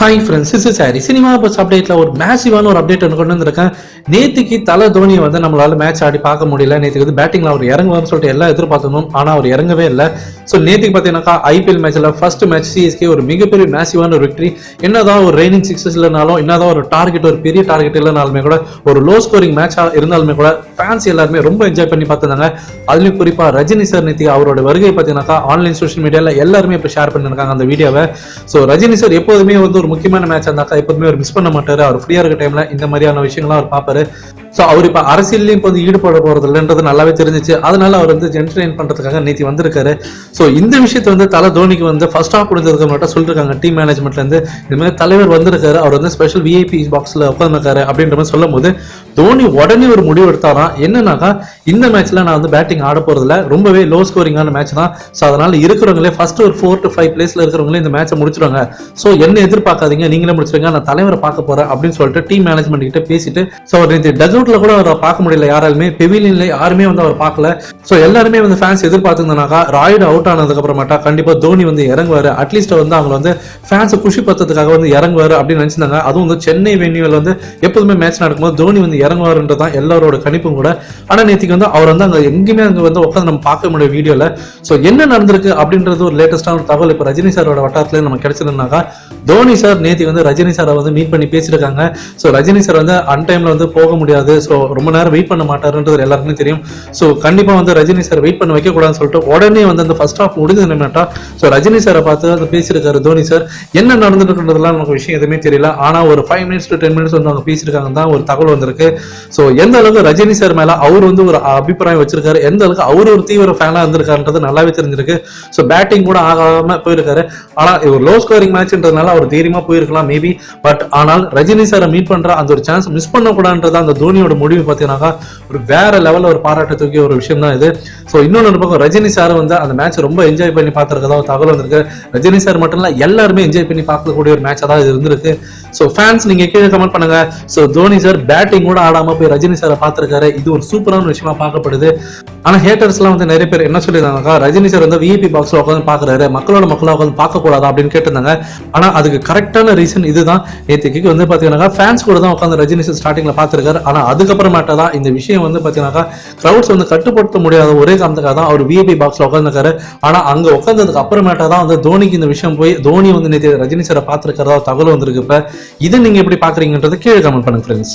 Hi friends is sorry cinema buzz அப்டேட்ல ஒரு மேசிவான ஒரு அப்டேட் ஒன்று கொண்டு வந்திருக்கேன். நேத்திக்கு தலை தோனியை வந்து நம்மளால மேட்ச் ஆடி பார்க்க முடியல. நேற்றுக்கு வந்து பேட்டிங்ல அவர் இறங்குவார்னு சொல்லிட்டு எல்லாம் எதிர்பார்த்தணும் ஆனா அவர் இறங்கவே இல்லை. ஸோ நேற்றுக்கு பார்த்தீங்கன்னாக்கா ஐபிஎல் மேட்ச்ல ஃபர்ஸ்ட் மேட்ச் சிஎஸ்கே ஒரு மிகப்பெரிய மேசிவான ஒரு விக்டரி என்னதான் ஒரு ரெய்னிங் சிக்ஸஸ் இல்லைனாலும் என்னதான் ஒரு டார்கெட் ஒரு பெரிய டார்கெட் இல்லைனாலுமே கூட ஒரு லோ ஸ்கோரிங் மேட்சா இருந்தாலுமே கூட ஃபேன்ஸ் எல்லாருமே ரொம்ப என்ஜாய் பண்ணி பார்த்துருந்தாங்க. அதுலயும் குறிப்பா ரஜினி சார் நேத்தி அவரோட வருகை பார்த்தீங்கன்னாக்கா ஆன்லைன் சோஷியல் மீடியால எல்லாருமே இப்போ ஷேர் பண்ணிருக்காங்க அந்த வீடியோவை ஸோ ரஜினி சார் எப்போதுமே வந்து ஒரு முக்கியமான மேட்ச் இருந்தாக்கா எப்போதுமே அவர் மிஸ் பண்ண மாட்டாரு. அவர் ஃப்ரீயா இருக்க டைம்ல இந்த மாதிரியான விஷயங்கள்லாம் அவர் பார்ப்பாரு. ஸோ அவர் இப்போ அரசியல்லையும் இப்போ வந்து ஈடுபட போகிறது இல்லைன்றது நல்லாவே தெரிஞ்சிச்சு. அதனால அவர் வந்து என்டர்டைன் பண்றதுக்காக நேத்தி வந்திருக்காரு. ஸோ இந்த விஷயத்தை வந்து தலை தோனிக்கு வந்து ஃபர்ஸ்ட் ஆஃப் முடிஞ்சதுக்கு மட்டும் சொல்லிருக்காங்க. டீம் மேனேஜ்மெண்ட்ல இருந்து இந்த மாதிரி தலைவர் வந்திருக்காரு. அவர் வந்து ஸ்பெஷல் விஐபி பாக்ஸ்ல உட்காந்துருக்காரு அப்படின்ற மாதிரி சொல்லும் போது தோனி உடனே ஒரு முடிவு எடுத்தாராம் என்னன்னாக்கா இந்த மேட்ச்ல நான் வந்து பேட்டிங் ஆட போறதுல ரொம்பவே லோ ஸ்கோரிங்கான மேட்ச் தான். ஸோ அதனால இருக்கிறவங்களே ஃபர்ஸ்ட் ஒரு ஃபோர் டு ஃபைவ் பிளேஸ்ல இருக்கிறவங்களே இந்த மேட்சை முடிச்சிருவாங்க. ஸோ என்ன எதிர்பார்க்காதீங்க. நீங்களே முடிச்சிருங்க. நான் தலைவரை பார்க்க போறேன் அப்படின்னு சொல்லிட்டு டீம் மேனேஜ்மெண்ட் கிட்ட பேசிட்டு ஸோ நேற்று டக்அவுட்ல கூட அவரை பார்க்க முடியல யாராலுமே. பெவிலியன்ல யாருமே வந்து அவர் பார்க்கல. ஸோ எல்லாருமே வந்து ஃபேன்ஸ் எதிர்பார்த்துருந்தனாக்கா ராய்டு அவுட் ஆனதுக்கு அப்புறமாட்டா கண்டிப்பா தோனி வந்து இறங்குவாரு. அட்லீஸ்ட் வந்து அவங்க வந்து ஃபேன்ஸை குஷி பத்ததுக்காக வந்து இறங்குவாரு அப்படின்னு நினைச்சிருந்தாங்க. அதுவும் வந்து சென்னை வென்யூவில் வந்து எப்போதுமே மேட்ச் நடக்கும்போது தோனி வந்து இறங்குவாருன்றது தான் எல்லாரோட கணிப்பும் கூட. ஆனா நேற்றுக்கு வந்து அவர் வந்து அங்க எங்கேயுமே அங்கே வந்து உட்காந்து நம்ம பார்க்க முடியும் வீடியோல. ஸோ என்ன நடந்திருக்கு அப்படின்றது ஒரு லேட்டஸ்டான ஒரு தகவல். இப்போ ரஜினி சாரோட வட்டாரத்துல நம்ம கிடைச்சதுனாக்கா தோனி சார் நேத்தி வந்து ரஜினி சாரை வந்து மீட் பண்ணி பேசியிருக்காங்க. ஸோ ரஜினி சார் வந்து அன் டைம்ல வந்து போக முடியாது. ஸோ ரொம்ப நேரம் வெயிட் பண்ண மாட்டாருன்றது எல்லாருக்குமே தெரியும். ஸோ கண்டிப்பா வந்து ரஜினி சார் வெயிட் பண்ண வைக்கக்கூடாதுன்னு சொல்லிட்டு உடனே வந்து அந்த ஃபர்ஸ்ட் ஆஃப் முடிஞ்சது என்னட்டா ஸோ ரஜினி சாரை பார்த்து வந்து பேசியிருக்காரு தோனி சார் என்ன நடந்துட்டுன்றதுலாம் நமக்கு விஷயம் எதுவுமே தெரியல. ஆனா ஒரு five minutes to ten minutes வந்து அவங்க பேசியிருக்காங்க தான் ஒரு தகவல் வந்திருக்கு. ஸோ எந்த அளவுக்கு ரஜினி சார் மேல அவர் வந்து ஒரு அபிப்பிராயம் வச்சிருக்காரு எந்த அளவுக்கு அவர் ஒரு தீவிர ஃபேனாக இருந்திருக்காருன்றது நல்லாவே தெரிஞ்சிருக்கு. ஸோ பேட்டிங் கூட ஆகாம போயிருக்காரு. ஆனால் இது ஒரு லோ ஸ்கோரிங் மேட்ச்ன்றதுனால அவர் தைரியமா போயிருக்கலாம் மேபி பட் ஆனால் ரஜினி சாரை மீட் பண்ணுற அந்த ஒரு சான்ஸ் மிஸ் பண்ணக்கூடாதுன்றது அந்த தோனி ரஜினியோட முடிவு பார்த்தீங்கன்னாக்கா ஒரு வேற லெவல்ல ஒரு பாராட்ட தூக்கிய ஒரு விஷயம் தான் இது. ஸோ இன்னொன்று பக்கம் ரஜினி சார் வந்து அந்த மேட்ச் ரொம்ப என்ஜாய் பண்ணி பார்த்துருக்கதா தகவல் வந்திருக்கு. ரஜினி சார் மட்டும் இல்லை எல்லாருமே என்ஜாய் பண்ணி பார்க்கக்கூடிய ஒரு மேட்சாக தான் இது இருந்திருக்கு. ஸோ ஃபேன்ஸ் நீங்க கீழே கமெண்ட் பண்ணுங்க. ஸோ தோனி சார் பேட்டிங் கூட ஆடாம போய் ரஜினி சாரை பார்த்திருக்காரு. இது ஒரு சூப்பரான விஷயமா பார்க்கப்படுது. ஆனா ஹேட்டர்ஸ் எல்லாம் வந்து நிறைய பேர் என்ன சொல்லியிருந்தாங்கக்கா ரஜினி சார் வந்து விஐபி பாக்ஸில் உட்காந்து பார்க்குறாரு. மக்களோட மக்களாக உட்காந்து பார்க்க அப்படின்னு கேட்டிருந்தாங்க. ஆனா அதுக்கு கரெக்டான ரீசன் இதுதான். நேற்றுக்கு வந்து பாத்தீங்கன்னா ஃபேன்ஸ் கூட தான் உட்காந்து ரஜினி சார் ஸ்டார்டிங்ல பார்த்துருக்காரு. ஆனா அதுக்கப்புறமேட்ட தான் இந்த விஷயம் வந்து பார்த்தீங்கன்னாக்கா க்ரௌட்ஸ் வந்து கட்டுப்படுத்த முடியாத ஒரே காரணத்துக்காக தான் அவர் விஐபி பாக்ஸில் உட்காந்துருக்காரு ஆனா அங்க உட்காந்ததுக்கு அப்புறமேட்டா தான் வந்து தோனிக்கு இந்த விஷயம் போய் தோனி வந்து நேற்று ரஜினி சாரை பார்த்துருக்கிறதா தகவல் வந்திருக்கு இப்போ. இதை நீங்க எப்படி பார்க்குறீங்கன்றது கீழே கமெண்ட் பண்ணுங்க ஃப்ரெண்ட்ஸ்